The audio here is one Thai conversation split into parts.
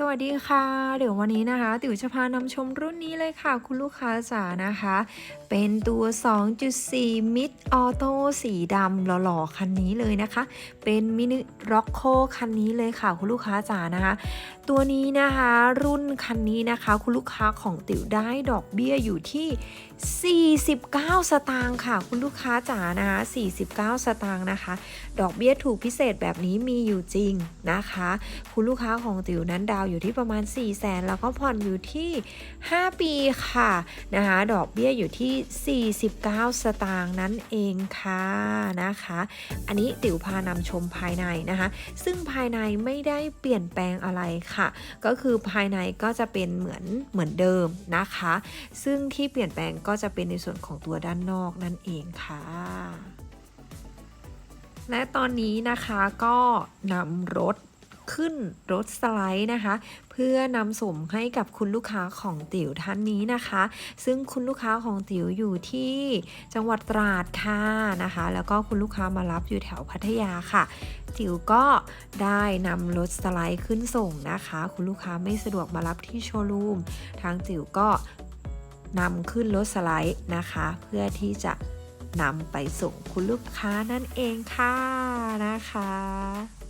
สวัสดีค่ะ เดี๋ยววันนี้นะคะ ติ๋วจะพานำชมรุ่นนี้เลยค่ะ คุณลูกค้าจ๋านะคะ เป็นตัว 2.4มิดออโต้สีดำหล่อๆ คันนี้เลยนะคะ เป็นมินิร็อกโคคันนี้เลยค่ะ คุณลูกค้าจ๋านะคะ ตัวนี้นะคะ รุ่นคันนี้นะคะ คุณลูกค้าของติ๋วได้ดอกเบี้ยอยู่ที่ 49 สตางค์ค่ะ คุณลูกค้าจ๋านะคะ49 สตางค์นะคะ ดอกเบี้ยถูกพิเศษแบบนี้มีอยู่จริงนะคะ คุณลูกค้าของติ๋วนั้นดาวอยู่ที่ประมาณ 4 0 0แสนแล้วก็ผ่อนอยู่ที่ 5 ปีค่ะนะคะดอกเบี้ยอยู่ที่ 49 สตางค์นั่นเองค่ะนะคะ อันนี้ติ๋วพานำชมภายในนะคะ ซึ่งภายในไม่ได้เปลี่ยนแปลงอะไรค่ะ ก็คือภายในก็จะเป็นเหมือนเหมือนเดิมนะคะ ซึ่งที่เปลี่ยนแปลงก็จะเป็นในส่วนของตัวด้านนอกนั่นเองค่ะและตอนนี้นะคะก็นำรถ ขึ้นรถสไลด์นะคะ เพื่อนำส่งให้กับคุณลูกค้าของติ๋วท่านนี้นะคะ ซึ่งคุณลูกค้าของติ๋วอยู่ที่จังหวัดตราดค่ะนะคะ แล้วก็คุณลูกค้ามารับอยู่แถวพัทยาค่ะ ติ๋วก็ได้นำรถสไลด์ขึ้นส่งนะคะ คุณลูกค้าไม่สะดวกมารับที่โชว์รูมทางติ๋วก็นำขึ้นรถสไลด์นะคะ เพื่อที่จะนำไปส่งคุณลูกค้านั่นเองค่ะนะคะ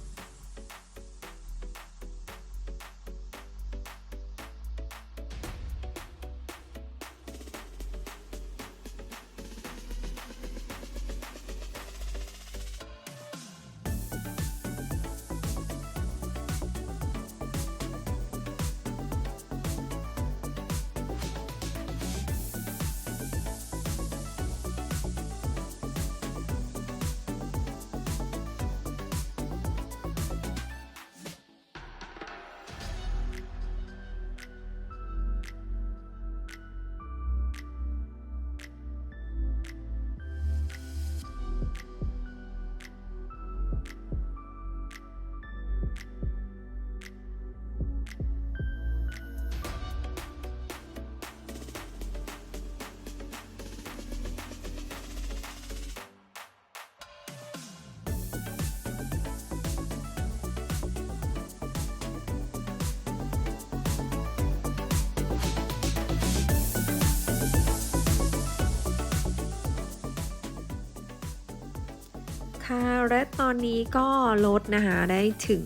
และตอนนี้ก็รถนะคะได้ถึง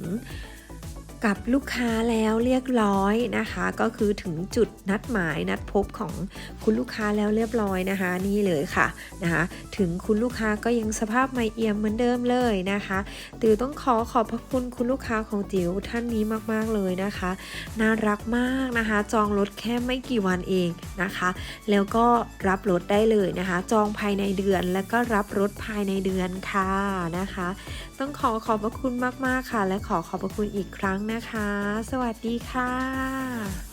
กับลูกค้าแล้วเรียบร้อยนะคะ ก็คือถึงจุดนัดหมายนัดพบของคุณลูกค้าแล้วเรียบร้อยนะคะ นี่เลยค่ะนะคะถึงคุณลูกค้าก็ยังสภาพไม่เอี่ยมเหมือนเดิมเลยนะคะติวต้องขอขอบพระคุณคุณลูกค้าของติ๋วท่านนี้มากๆเลยนะคะ น่ารักมากนะคะ จองรถแค่ไม่กี่วันเองนะคะ แล้วก็รับรถได้เลยนะคะ จองภายในเดือนแล้วก็รับรถภายในเดือนค่ะนะคะ ต้องขอขอบพระคุณมากๆค่ะ และขอขอบพระคุณอีกครั้งนนะคะ สวัสดีค่ะ